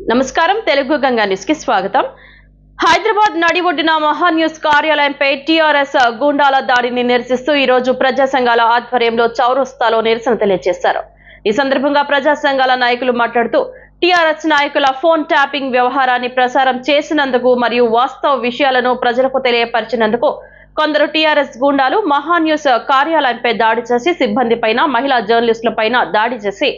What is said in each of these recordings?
నమస్కారం. తెలుగు గంగా న్యూస్కి స్వాగతం. హైదరాబాద్ నడిఒడ్డిన మహా న్యూస్ కార్యాలయంపై టీఆర్ఎస్ గుండాల దాడిని నిరసిస్తూ ఈ రోజు ప్రజా సంఘాల ఆధ్వర్యంలో చౌరస్తాలో నిరసన తెలియజేశారు. ఈ సందర్భంగా ప్రజా సంఘాల నాయకులు మాట్లాడుతూ టీఆర్ఎస్ నాయకుల ఫోన్ ట్యాపింగ్ వ్యవహారాన్ని ప్రసారం చేసినందుకు మరియు వాస్తవ విషయాలను ప్రజలకు తెలియపరిచినందుకు కొందరు టీఆర్ఎస్ గూండాలు మహా న్యూస్ కార్యాలయంపై దాడి చేసి సిబ్బంది పైన మహిళా జర్నలిస్టుల పైన దాడి చేసి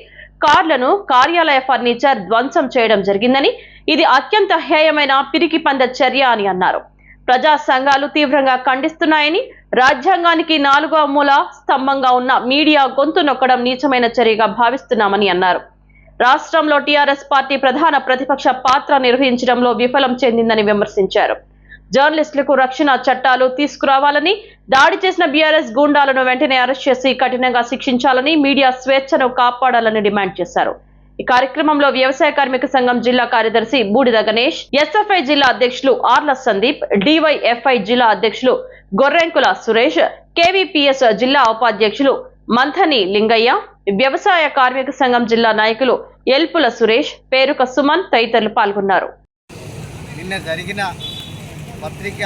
కార్లను కార్యాలయ ఫర్నిచర్ ధ్వంసం చేయడం జరిగిందని ఇది అత్యంత హేయమైన పిరికి పంద చర్య అని అన్నారు. ప్రజా సంఘాలు తీవ్రంగా ఖండిస్తున్నాయని రాజ్యాంగానికి నాలుగో మూల స్తంభంగా ఉన్న మీడియా గొంతు నొక్కడం నీచమైన చర్యగా భావిస్తున్నామని అన్నారు. రాష్ట్రంలో టీఆర్ఎస్ పార్టీ ప్రధాన ప్రతిపక్ష పాత్ర నిర్వహించడంలో విఫలం చెందిందని విమర్శించారు. జర్నలిస్టులకు రక్షణ చట్టాలు తీసుకురావాలని దాడి చేసిన బీఆర్ఎస్ గూండాలను వెంటనే అరెస్ట్ చేసి కఠినంగా శిక్షించాలని మీడియా స్వేచ్ఛను కాపాడాలని డిమాండ్ చేశారు. ఈ కార్యక్రమంలో వ్యవసాయ కార్మిక సంఘం జిల్లా కార్యదర్శి బూడిద గణేష్ ఎస్ఎఫ్ఐ జిల్లా అధ్యక్షులు ఆర్ల సందీప్ డివైఎఫ్ఐ జిల్లా అధ్యక్షులు గొర్రెంకుల సురేష్ కేవీపీఎస్ జిల్లా ఉపాధ్యక్షులు మంథని లింగయ్య వ్యవసాయ కార్మిక సంఘం జిల్లా నాయకులు ఎల్పుల సురేష్ పేరుక సుమన్ తదితరులు పాల్గొన్నారు. నిన్న జరిగిన పత్రిక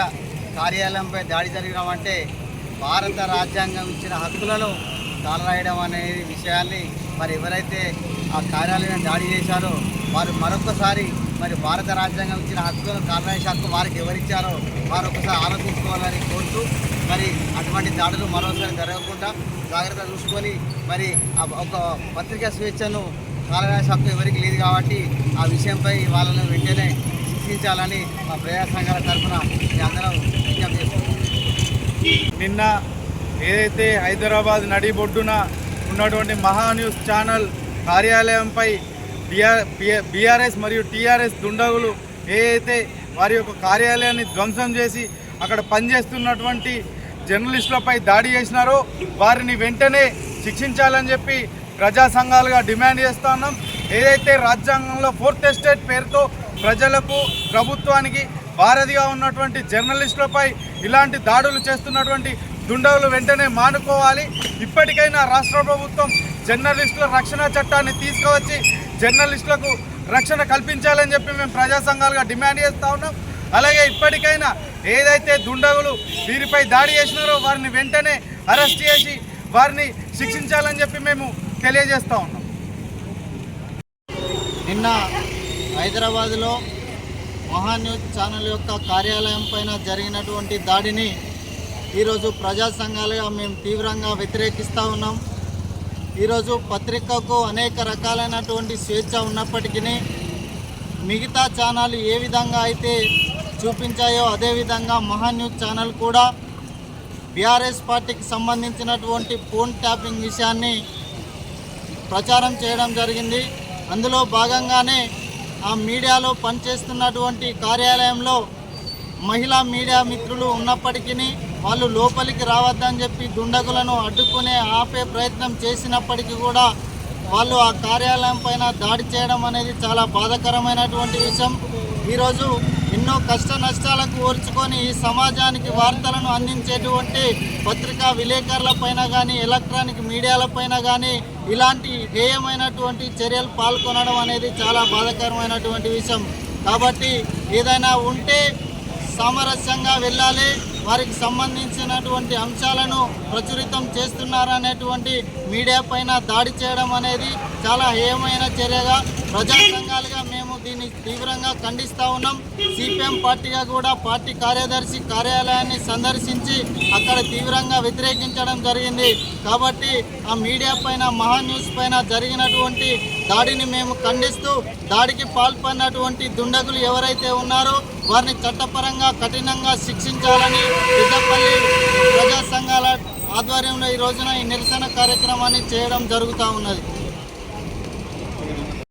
కార్యాలయంపై దాడి జరగడం అంటే భారత రాజ్యాంగం ఇచ్చిన హక్కులను తలరాయడం అనే విషయాన్ని మరి ఎవరైతే ఆ కార్యాలయం దాడి చేశారో వారు మరొకసారి మరి భారత రాజ్యాంగం ఇచ్చిన హక్కులను కార్యాలయ హక్కు వారికి ఎవరిచ్చారో వారు ఒకసారి ఆలోచించుకోవాలని కోరుతూ మరి అటువంటి దాడులు మరోసారి జరగకుండా జాగ్రత్త చూసుకొని మరి ఆ ఒక పత్రికా స్వేచ్ఛను కార్యాలయ హక్కు ఎవరికి లేదు కాబట్టి ఆ విషయంపై వాళ్ళను వెంటనే శిక్షించాలని మా ప్రజా సంఘాల తరఫున మీ అందరం నిన్న ఏదైతే హైదరాబాద్ నడిబొడ్డున ఉన్నటువంటి మహా న్యూస్ ఛానల్ కార్యాలయంపై బిఆర్ బీఆర్ఎస్ మరియు టీఆర్ఎస్ దుండగులు ఏదైతే వారి యొక్క కార్యాలయాన్ని ధ్వంసం చేసి అక్కడ పనిచేస్తున్నటువంటి జర్నలిస్టులపై దాడి చేసినారో వారిని వెంటనే శిక్షించాలని చెప్పి ప్రజా సంఘాలుగా డిమాండ్ చేస్తున్నాం ఏదైతే రాజ్యాంగంలో ఫోర్త్ ఎస్టేట్ పేరుతో ప్రజలకు ప్రభుత్వానికి వారధిగా ఉన్నటువంటి జర్నలిస్టులపై ఇలాంటి దాడులు చేస్తున్నటువంటి దుండగులు వెంటనే మానుకోవాలి. ఇప్పటికైనా రాష్ట్ర ప్రభుత్వం జర్నలిస్టుల రక్షణ చట్టాన్ని తీసుకువచ్చి జర్నలిస్టులకు రక్షణ కల్పించాలని చెప్పి మేము ప్రజా సంఘాలుగా డిమాండ్ చేస్తూ ఉన్నాం. అలాగే ఇప్పటికైనా ఏదైతే దుండగులు వీరిపై దాడి చేసినారో వారిని వెంటనే అరెస్ట్ చేసి వారిని శిక్షించాలని చెప్పి మేము తెలియజేస్తూ ఉన్నాం. నిన్న హైదరాబాదులో మహా న్యూస్ ఛానల్ యొక్క కార్యాలయం పైన జరిగినటువంటి దాడిని ఈరోజు ప్రజా సంఘాలుగా మేము తీవ్రంగా వ్యతిరేకిస్తూ ఉన్నాం. ఈరోజు పత్రికకు అనేక రకాలైనటువంటి స్వేచ్ఛ ఉన్నప్పటికీ మిగతా ఛానల్ ఏ విధంగా అయితే చూపించాయో అదేవిధంగా మహా న్యూస్ ఛానల్ కూడా బీఆర్ఎస్ పార్టీకి సంబంధించినటువంటి ఫోన్ ట్యాపింగ్ విషయాన్ని ప్రచారం చేయడం జరిగింది. అందులో భాగంగానే ఆ మీడియాలో పనిచేస్తున్నటువంటి కార్యాలయంలో మహిళా మీడియా మిత్రులు ఉన్నప్పటికీ వాళ్ళు లోపలికి రావద్దని చెప్పి దుండగులను అడ్డుకునే ఆపే ప్రయత్నం చేసినప్పటికీ కూడా వాళ్ళు ఆ కార్యాలయం పైన దాడి చేయడం అనేది చాలా బాధాకరమైనటువంటి విషయం. ఈరోజు ఎన్నో కష్ట నష్టాలకు ఓర్చుకొని ఈ సమాజానికి వార్తలను అందించేటువంటి పత్రికా విలేకరులపైన కానీ ఎలక్ట్రానిక్ మీడియాలపైన కానీ ఇలాంటి హేయమైనటువంటి చర్యలు పాల్గొనడం అనేది చాలా బాధాకరమైనటువంటి విషయం. కాబట్టి ఏదైనా ఉంటే సామరస్యంగా వెళ్ళాలి. వారికి సంబంధించినటువంటి అంశాలను ప్రచురితం చేస్తున్నారనేటువంటి మీడియా పైన దాడి చేయడం అనేది చాలా హేయమైన చర్యగా ప్రజా సంఘాలుగా దీన్ని తీవ్రంగా ఖండిస్తూ ఉన్నాం. సిపిఎం పార్టీగా కూడా పార్టీ కార్యదర్శి కార్యాలయాన్ని సందర్శించి అక్కడ తీవ్రంగా వ్యతిరేకించడం జరిగింది. కాబట్టి ఆ మీడియా పైన మహా న్యూస్ పైన జరిగినటువంటి దాడిని మేము ఖండిస్తూ దాడికి పాల్పడినటువంటి దుండగులు ఎవరైతే ఉన్నారో వారిని చట్టపరంగా కఠినంగా శిక్షించాలని పెద్దపల్లి ప్రజా సంఘాల ఆధ్వర్యంలో ఈ రోజున ఈ నిరసన కార్యక్రమాన్ని చేయడం జరుగుతూ ఉన్నది.